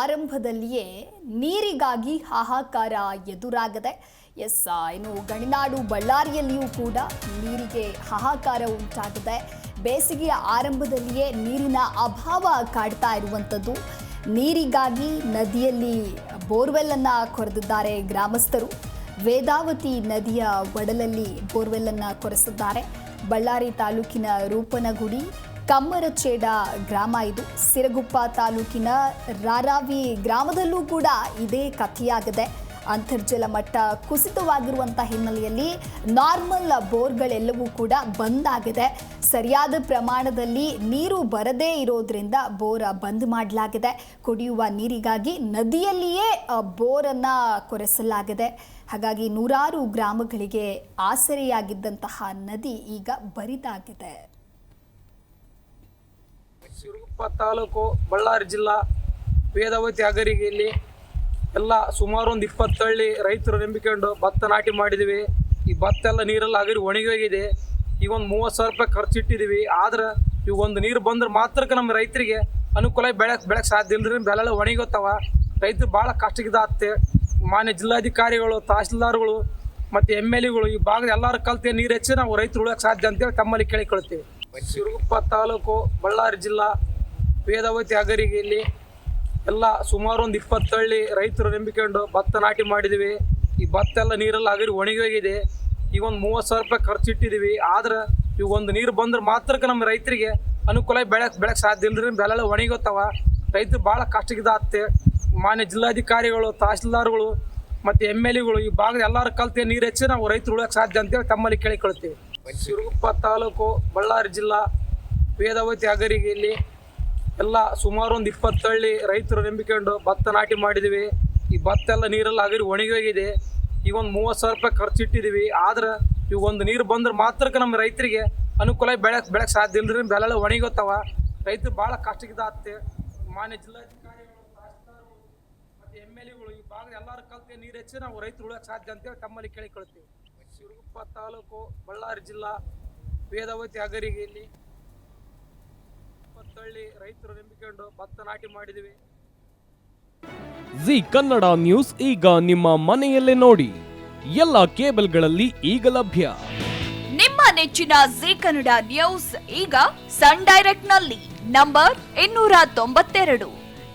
ಆರಂಭದಲ್ಲಿಯೇ ನೀರಿಗಾಗಿ ಹಾಹಾಕಾರ ಎದುರಾಗದೆ, ಎಸ್ ಏನು ಗಣಿನಾಡು ಬಳ್ಳಾರಿಯಲ್ಲಿಯೂ ಕೂಡ ನೀರಿಗೆ ಹಾಹಾಕಾರ ಉಂಟಾಗಿದೆ, ಬೇಸಿಗೆಯ ಆರಂಭದಲ್ಲಿಯೇ ನೀರಿನ ಅಭಾವ ಕಾಡ್ತಾ ಇರುವಂಥದ್ದು. ನೀರಿಗಾಗಿ ನದಿಯಲ್ಲಿ ಬೋರ್ವೆಲ್ಲನ್ನು ಕೊರೆದಿದ್ದಾರೆ ಗ್ರಾಮಸ್ಥರು. ವೇದಾವತಿ ನದಿಯ ಒಡಲಲ್ಲಿ ಬೋರ್ವೆಲ್ಲನ್ನು ಕೊರೆಸಿದ್ದಾರೆ. ಬಳ್ಳಾರಿ ತಾಲೂಕಿನ ರೂಪನಗುಡಿ ಕಮ್ಮರಚೇಡ ಗ್ರಾಮ ಇದು. ಸಿರಗುಪ್ಪ ತಾಲೂಕಿನ ರಾರಾವಿ ಗ್ರಾಮದಲ್ಲೂ ಕೂಡ ಇದೇ ಕಥೆಯಾಗಿದೆ. ಅಂತರ್ಜಲ ಮಟ್ಟ ಕುಸಿತವಾಗಿರುವಂಥ ಹಿನ್ನೆಲೆಯಲ್ಲಿ ನಾರ್ಮಲ್ ಬೋರ್ಗಳೆಲ್ಲವೂ ಕೂಡ ಬಂದ್ ಆಗಿದೆ. ಸರಿಯಾದ ಪ್ರಮಾಣದಲ್ಲಿ ನೀರು ಬರದೇ ಇರೋದ್ರಿಂದ ಬೋರ್ ಬಂದ್ ಮಾಡಲಾಗಿದೆ. ಕುಡಿಯುವ ನೀರಿಗಾಗಿ ನದಿಯಲ್ಲಿಯೇ ಬೋರನ್ನು ಕೊರೆಸಲಾಗಿದೆ. ಹಾಗಾಗಿ ನೂರಾರು ಗ್ರಾಮಗಳಿಗೆ ಆಸರೆಯಾಗಿದ್ದಂತಹ ನದಿ ಈಗ ಬರಿದಾಗಿದೆ. ಸಿರುಗುಪ್ಪ ತಾಲೂಕು, ಬಳ್ಳಾರಿ ಜಿಲ್ಲಾ ವೇದಾವತಿ ಅಗರಿಗೆಯಲ್ಲಿ ಎಲ್ಲ ಸುಮಾರು ಒಂದು ಇಪ್ಪತ್ತು ಹಳ್ಳಿ ರೈತರು ನಂಬಿಕೊಂಡು ಭತ್ತ ನಾಟಿ ಮಾಡಿದ್ದೀವಿ ಈ ಭತ್ತ ಎಲ್ಲ ನೀರೆಲ್ಲ ಅಗರಿ ಒಣಗಿ ಹೋಗಿದೆ. ಈಗ ಒಂದು ಮೂವತ್ತು ಸಾವಿರ ರೂಪಾಯಿ ಖರ್ಚಿಟ್ಟಿದ್ದೀವಿ ಆದ್ರೆ ಈಗ ಒಂದು ನೀರು ಬಂದ್ರೆ ಮಾತ್ರಕ್ಕೆ ನಮ್ಮ ರೈತರಿಗೆ ಅನುಕೂಲ ಬೆಳಕ್ ಬೆಳಕ್ ಸಾಧ್ಯ ಇಲ್ಲರಿ ಬೆಳೆಲ್ಲ ಒಣಗೋತಾವ ರೈತರು ಭಾಳ ಕಷ್ಟಕ್ಕಿದಾತ್ತೆ ಮಾನ್ಯ ಜಿಲ್ಲಾಧಿಕಾರಿಗಳು, ತಹಸೀಲ್ದಾರ್ಗಳು, ಮತ್ತು ಎಂ ಎಲ್ ಎಗಳು ಈ ಭಾಗದ ಎಲ್ಲರೂ ಕಲ್ತೆ ನೀರು ಹೆಚ್ಚಿ ನಾವು ರೈತರು ಉಳಿಯೋಕೆ ಸಾಧ್ಯ ಅಂತೇಳಿ ತಮ್ಮಲ್ಲಿ ಕೇಳಿಕೊಳ್ತೀವಿ. ಸಿರುಗುಪ್ಪ ತಾಲೂಕು, ಬಳ್ಳಾರಿ ಜಿಲ್ಲಾ ವೇದಾವತಿ ಅಗರಿಗೆಯಲ್ಲಿ ಎಲ್ಲ ಸುಮಾರು ಒಂದು ಇಪ್ಪತ್ತು ಹಳ್ಳಿ ರೈತರು ನಂಬಿಕೊಂಡು ಭತ್ತ ನಾಟಿ ಮಾಡಿದ್ವಿ. ಈ ಭತ್ತ ಎಲ್ಲ ನೀರೆಲ್ಲ ಅಗರಿ ಒಣಗಿ ಹೋಗಿದೆ. ಈಗ ಒಂದು ಮೂವತ್ತು ಸಾವಿರ ರೂಪಾಯಿ ಖರ್ಚು ಇಟ್ಟಿದ್ದೀವಿ ಆದ್ರೆ ಈಗ ಒಂದು ನೀರು ಬಂದ್ರೆ ಮಾತ್ರಕ್ಕೆ ನಮ್ಮ ರೈತರಿಗೆ ಅನುಕೂಲ ಬೆಳಕ್ ಬೆಳಕ್ ಸಾಧ್ಯ ಇಲ್ಲದ್ರೆ ಬೆಳೆಲ್ಲ ಒಣಗೋತಾವ ರೈತರು ಭಾಳ ಕಷ್ಟಕ್ಕಿದಾಗ್ತೆ. ಮಾನ್ಯ ಜಿಲ್ಲಾಧಿಕಾರಿಗಳು, ತಹಸೀಲ್ದಾರ್ಗಳು, ಮತ್ತು ಎಂ ಎಲ್ ಎಗಳು ಈ ಭಾಗದ ಎಲ್ಲರೂ ಕಲ್ತೆ ನೀರು ಹೆಚ್ಚಿ ನಾವು ರೈತರು ಉಳಿಯೋಕೆ ಸಾಧ್ಯ ಅಂತೇಳಿ ತಮ್ಮಲ್ಲಿ ಕೇಳಿಕೊಳ್ತೀವಿ. ಸಿರುಗುಪ್ಪ ತಾಲೂಕು, ಬಳ್ಳಾರಿ ಜಿಲ್ಲಾ, ವೇದಾವತಿ ಅಗರಿಗೆಯಲ್ಲಿ ಎಲ್ಲ ಸುಮಾರು ಒಂದು ಇಪ್ಪತ್ತಳ್ಳಿ ರೈತರು ನಂಬಿಕೊಂಡು ಭತ್ತ ನಾಟಿ ಮಾಡಿದ್ದೀವಿ ಈ ಭತ್ತ ಎಲ್ಲ ನೀರೆಲ್ಲ ಅಗರಿ ಒಣಗಿ ಹೋಗಿದೆ. ಈಗ ಒಂದು ಮೂವತ್ತು ಸಾವಿರ ರೂಪಾಯಿ ಖರ್ಚಿಟ್ಟಿದ್ದೀವಿ ಆದ್ರೆ ಈಗ ಒಂದು ನೀರು ಬಂದ್ರೆ ಮಾತ್ರಕ್ಕೆ ನಮ್ಮ ರೈತರಿಗೆ ಅನುಕೂಲ ಬೆಳೆ ಬೆಳಕ್ ಸಾಧ್ಯ ಇಲ್ಲದ್ರೆ ಬೆಳೆಲ್ಲ ಒಣಗೋತಾವ ರೈತರು ಭಾಳ ಕಷ್ಟಕ್ಕಿದಾತ್ತೆ ಮಾನ್ಯ ಜಿಲ್ಲಾಧಿಕಾರಿಗಳು ಮತ್ತು ಎಂ ಎಲ್ ಎಗಳು ಈ ಭಾಗದ ಎಲ್ಲರೂ ಕಲ್ತೆ ನೀರು ಹೆಚ್ಚಿ ನಾವು ರೈತರು ಉಳಕ್ಕೆ ಸಾಧ್ಯ ಅಂತೇಳಿ ತಮ್ಮಲ್ಲಿ ಕೇಳಿಕೊಳ್ತೀವಿ. ಸಿರುಗುಪ್ಪ ತಾಲೂಕು ಬಳ್ಳಾರಿ ಜಿಲ್ಲಾ ವೇದಾವತಿ ಅಗರಿಗೆಯಲ್ಲಿ ಇಪ್ಪತ್ತಳ್ಳಿ ರೈತರು ನಂಬಿಕೊಂಡು ಭತ್ತ ನಾಟಿ ಮಾಡಿದಿವಿ ಜಿ ಕನ್ನಡ ನ್ಯೂಸ್ ಈಗ ನಿಮ್ಮ ಮನೆಯಲ್ಲೇ ನೋಡಿ. ಎಲ್ಲ ಕೇಬಲ್ಗಳಲ್ಲಿ ಈಗ ಲಭ್ಯ. ನಿಮ್ಮ ನೆಚ್ಚಿನ ಜಿ ಕನ್ನಡ ನ್ಯೂಸ್ ಈಗ ಸನ್ ಡೈರೆಕ್ಟ್ನಲ್ಲಿ ನಂಬರ್ ಇನ್ನೂರ ತೊಂಬತ್ತೆರಡು.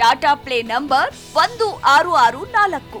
ಟಾಟಾ ಪ್ಲೇ ನಂಬರ್ ಒಂದು ಆರು ಆರು ನಾಲ್ಕು.